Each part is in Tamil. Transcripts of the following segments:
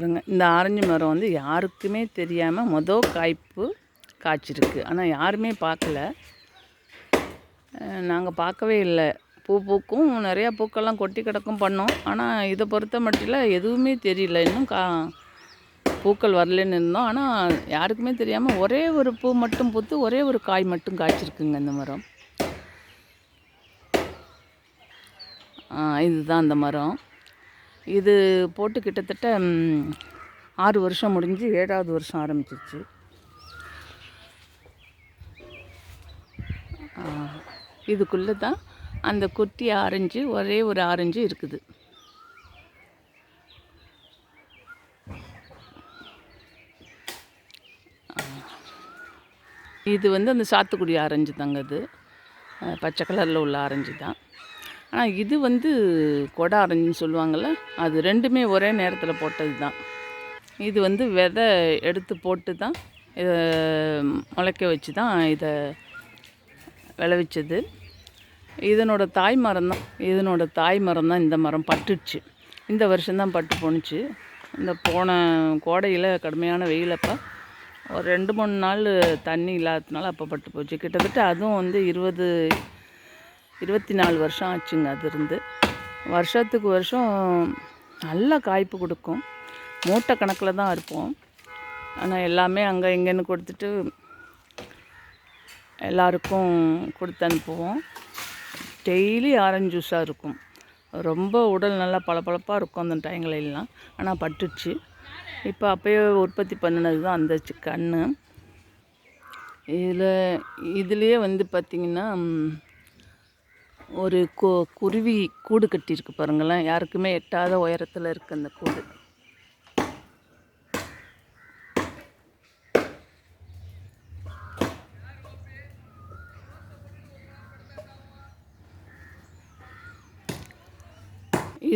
பாருங்க இந்த ஆரஞ்சு மரம் வந்து யாருக்குமே தெரியாமல் மொதல் காய்ப்பு காய்ச்சிருக்கு. ஆனால் யாருமே பார்க்கல. நாங்கள் பார்க்கவே இல்லை. பூ பூக்கும் நிறையா பூக்கள்லாம் கொட்டி கிடக்கும் பண்ணோம். ஆனால் இதை பொறுத்த மட்டில் எதுவுமே தெரியல. இன்னும் கா பூக்கள் வரலன்னு இருந்தோம். ஆனால் யாருக்குமே தெரியாமல் ஒரே ஒரு பூ மட்டும் பூத்து ஒரே ஒரு காய் மட்டும் காய்ச்சிருக்குங்க இந்த மரம். இதுதான் அந்த மரம். இது போட்டு கிட்டத்தட்ட ஆறு வருஷம் முடிஞ்சு ஏழாவது வருஷம் ஆரம்பிச்சிருச்சு இதுக்குள்ளே தான் அந்த குட்டி ஆரஞ்சு ஒரே ஒரு ஆரஞ்சு இருக்குது. இது வந்து அந்த சாத்துக்குடி ஆரஞ்சு தாங்க அது பச்சை கலரில் உள்ள ஆரஞ்சு தான். ஆனால் இது வந்து கொடை ஆரஞ்சுன்னு சொல்லுவாங்கள்ல அது ரெண்டுமே ஒரே நேரத்தில் போட்டது தான் இது வந்து விதை எடுத்து போட்டு தான் இதை முளைக்க வச்சு தான் இதை விளைவிச்சது. இதனோட தாய் மரம் தான் இதனோட தாய் மரம் தான் இந்த மரம் பட்டுடுச்சு இந்த வருஷம்தான் பட்டு போணுச்சு. இந்த போன கோடையில் கடுமையான வெயிலப்போ ஒரு ரெண்டு மூணு நாள் தண்ணி இல்லாததுனால அப்போ பட்டு போச்சு. கிட்டத்தட்ட அதுவும் வந்து இருபது இருபத்தி நாலு வருஷம் ஆச்சுங்க அது இருந்து வருஷத்துக்கு வருஷம் நல்ல காய்ப்பு கொடுக்கும். மூட்டை கணக்கில் தான் இருப்போம். ஆனால் எல்லாமே அங்கே இங்கேன்னு கொடுத்துட்டு எல்லாருக்கும் கொடுத்து அனுப்புவோம். டெய்லி ஆரஞ்சு ஜூஸாக இருக்கும். ரொம்ப உடல் நல்லா பளபளப்பாக இருக்கும் அந்த டைங்களெல்லாம் ஆனால் பட்டுச்சு. இப்போ அப்போயே உற்பத்தி பண்ணினது தான் அந்த கன்று இதில் இதுலேயே வந்து பார்த்திங்கன்னா ஒரு கு குருவி கூடு கட்டியிருக்கு பாருங்களேன். யாருக்குமே எட்டாத உயரத்தில் இருக்குது அந்த கூடு.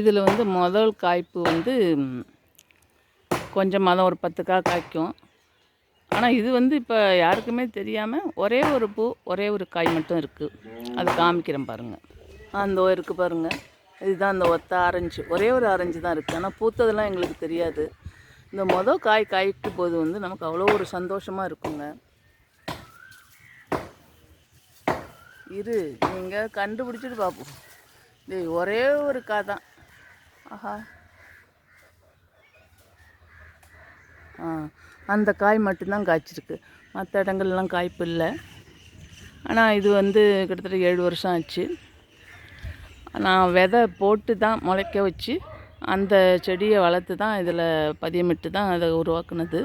இதில் வந்து முதல் காய்ப்பு வந்து கொஞ்சமாக தான் ஒரு பத்து காய் காய்க்கும். ஆனால் இது வந்து இப்போ யாருக்குமே தெரியாமல் ஒரே ஒரு பூ ஒரே ஒரு காய் மட்டும் இருக்குது அது காமிக்கிறேன் பாருங்கள் அந்த இருக்குது பாருங்கள் இதுதான் அந்த ஒத்த ஆரஞ்சு. ஒரே ஒரு ஆரஞ்சு தான் இருக்குது ஆனால் பூத்ததெல்லாம் எங்களுக்கு தெரியாது. இந்த மொதல் காய் காய்க்கும் போது வந்து நமக்கு அவ்வளோ ஒரு சந்தோஷமாக இருக்குங்க. இரு நீங்கள் கண்டுபிடிச்சிட்டு பார்ப்போம் இது ஒரே ஒரு காய் தான். ஆஹா. அந்த காய் மட்டும்தான் காய்ச்சிருக்கு. மற்ற இடங்கள்லாம் காய்ப்பு இல்லை. ஆனால் இது வந்து கிட்டத்தட்ட ஏழு வருஷம் ஆச்சு. நான் விதை போட்டு தான் முளைக்க வச்சு அந்த செடியை வளர்த்து தான் இதில் பதியமிட்டு தான் அதை உருவாக்குனது.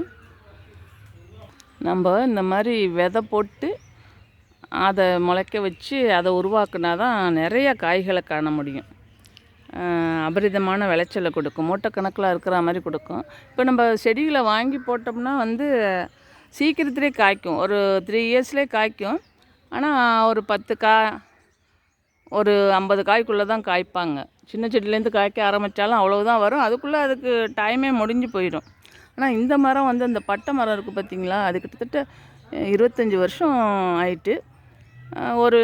நம்ம இந்த மாதிரி விதை போட்டு அதை முளைக்க வச்சு அதை உருவாக்குனா தான் நிறைய காய்களை காண முடியும். அபரிதமான விளைச்சலை கொடுக்கும். மூட்டைக்கணக்கில் இருக்கிற மாதிரி கொடுக்கும். இப்போ நம்ம செடிகளை வாங்கி போட்டோம்னா வந்து சீக்கிரத்திலே காய்க்கும். ஒரு த்ரீ இயர்ஸ்லேயே காய்க்கும். ஆனால் ஒரு பத்து காய் ஒரு ஐம்பது காய்க்குள்ளே தான் காய்ப்பாங்க. சின்ன செடியிலேருந்து காய்க்க ஆரம்பித்தாலும் அவ்வளோதான் வரும். அதுக்குள்ளே அதுக்கு டைமே முடிஞ்சு போயிடும். ஆனால் இந்த மரம் வந்து அந்த பட்டை மரம் இருக்குது பார்த்திங்களா? அது கிட்டத்தட்ட இருபத்தஞ்சி வருஷம் ஆயிட்டு ஒரு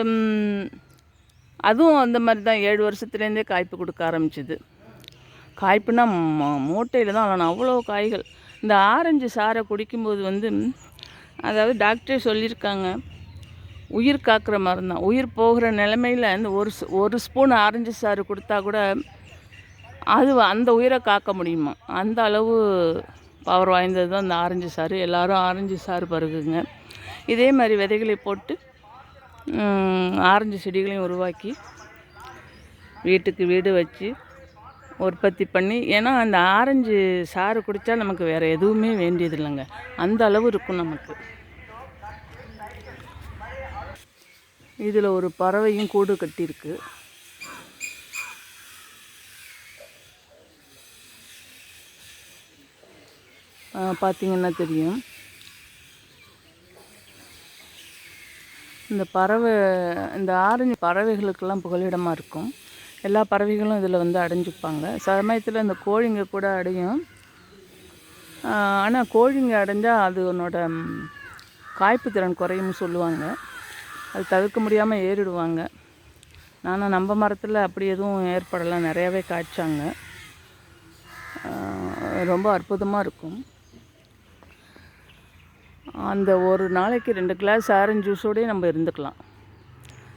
அதுவும் அந்த மாதிரி தான் ஏழு வருஷத்துலேருந்தே காய்ப்பு கொடுக்க ஆரம்பிச்சிது. காய்ப்புனா மூட்டையில் தான் ஆனால் அவ்வளோ காய்கள். இந்த ஆரஞ்சு சாறை குடிக்கும்போது வந்து அதாவது டாக்டரே சொல்லியிருக்காங்க உயிர் காக்கிற மருந்து தான். உயிர் போகிற நிலமையில் இந்த ஒரு ஸ்- ஒரு ஸ்பூன் ஆரஞ்சு சாறு கொடுத்தா கூட அது அந்த உயிரை காக்க முடியுமா? அந்த அளவு பவர் வாய்ந்தது தான் இந்த ஆரஞ்சு சாறு. எல்லாரும் ஆரஞ்சு சாறு பருகுங்க. இதே மாதிரி விதைகளை போட்டு ஆரஞ்சு செடிகளையும் உருவாக்கி வீட்டுக்கு வீடு வச்சு உற்பத்தி பண்ணி ஏன்னா அந்த ஆரஞ்சு சாறு குடித்தா நமக்கு வேறு எதுவுமே வேண்டியது இல்லைங்க அந்த அளவு இருக்கும் நமக்கு. இதில் ஒரு பறவையும் கூடு கட்டியிருக்கு. பார்த்தீங்கன்னா தெரியும். இந்த பறவை இந்த ஆரஞ்சு பறவைகளுக்கெல்லாம் புகலிடமாக இருக்கும். எல்லா பறவைகளும் இதில் வந்து அடைஞ்சிப்பாங்க. சமயத்தில் இந்த கோழிங்க கூட அடையும். ஆனால் கோழிங்க அடைஞ்சால் அது உன்னோட காய்ப்பு திறன் குறையும்னு சொல்லுவாங்க. அது தவிர்க்க முடியாமல் ஏறிடுவாங்க. நானும் நம்ம மரத்தில் அப்படி எதுவும் ஏற்படலாம் நிறையாவே காய்ச்சாங்க. ரொம்ப அற்புதமாக இருக்கும். அந்த ஒரு நாளைக்கு ரெண்டு கிளாஸ் ஆரஞ்சு ஜூஸோடய நம்ம இருந்துக்கலாம்.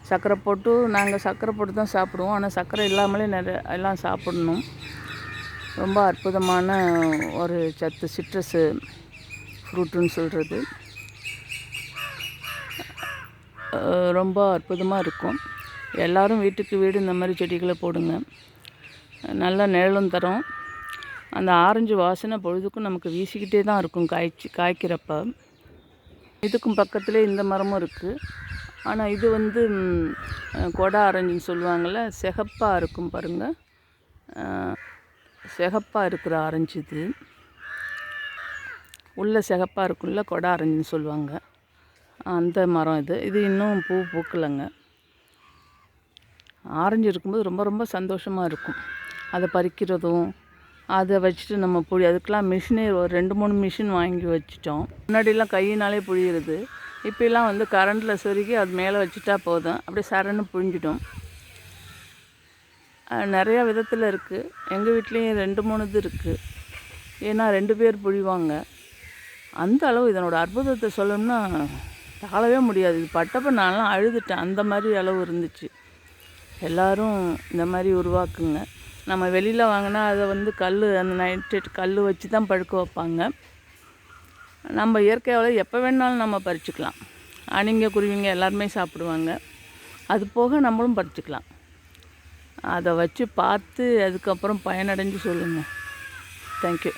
சர்க்கரை போட்டு நாங்கள் சர்க்கரை போட்டு தான் சாப்பிடுவோம். ஆனால் சர்க்கரை இல்லாமலே நிறைய எல்லாம் சாப்பிடணும். ரொம்ப அற்புதமான ஒரு சத்து சிட்ரஸு ஃப்ரூட்டுன்னு சொல்கிறது ரொம்ப அற்புதமாக இருக்கும். எல்லோரும் வீட்டுக்கு வீடு இந்த மாதிரி செடிகளை போடுங்க. நல்லா நிழலும் தரும். அந்த ஆரஞ்சு வாசனை பொழுதுக்கும் நமக்கு வீசிக்கிட்டே தான் இருக்கும் காய்ச்சி காய்க்கிறப்ப. இதுக்கும் பக்கத்துலேயே இந்த மரமும் இருக்குது ஆனால் இது வந்து கொடை ஆரஞ்சுன்னு சொல்லுவாங்கள்ல சிகப்பாக இருக்கும் பாருங்கள் சிகப்பாக இருக்கிற ஆரஞ்சு இது. உள்ள சிகப்பாக இருக்கும்ல கொடை ஆரஞ்சுன்னு சொல்லுவாங்க. அந்த மரம் இது. இது இன்னும் பூ பூக்கலைங்க. ஆரஞ்சு இருக்கும்போது ரொம்ப ரொம்ப சந்தோஷமாக இருக்கும். அதை பறிக்கிறதும் அதை வச்சுட்டு நம்ம புழி அதுக்கெலாம் மிஷினே ஒரு ரெண்டு மூணு மிஷின் வாங்கி வச்சுட்டோம். முன்னாடிலாம் கையினாலே புழியிறது. இப்போலாம் வந்து கரண்டில் சொருகி அது மேலே வச்சுட்டா போதும். அப்படியே சரன்னு புழிஞ்சிடும். நிறையா விதத்தில் இருக்குது எங்கள் வீட்லேயும் ரெண்டு மூணு இது இருக்குது ஏன்னா ரெண்டு பேர் புழிவாங்க. அந்த அளவு இதனோட அற்புதத்தை சொல்லணும்னா தாழவே முடியாது. இது பட்டப்போ நான்லாம் அழுதுட்டேன். அந்த மாதிரி அளவு இருந்துச்சு. எல்லோரும் இந்த மாதிரி உருவாக்குங்க. நம்ம வெளியில் வாங்கினா அதை வந்து கல் அந்த நைட்ரேட் கல் வச்சு தான் பழுக்க வைப்பாங்க. நம்ம இயற்கையால் எப்போ வேணாலும் நம்ம பறிச்சுக்கலாம். அணிங்க குருவிங்க எல்லாருமே சாப்பிடுவாங்க. அது போக நம்மளும் பறிச்சுக்கலாம். அதை வச்சு பார்த்து அதுக்கப்புறம் பயனடைஞ்சு சொல்லுங்கள் தேங்க்யூ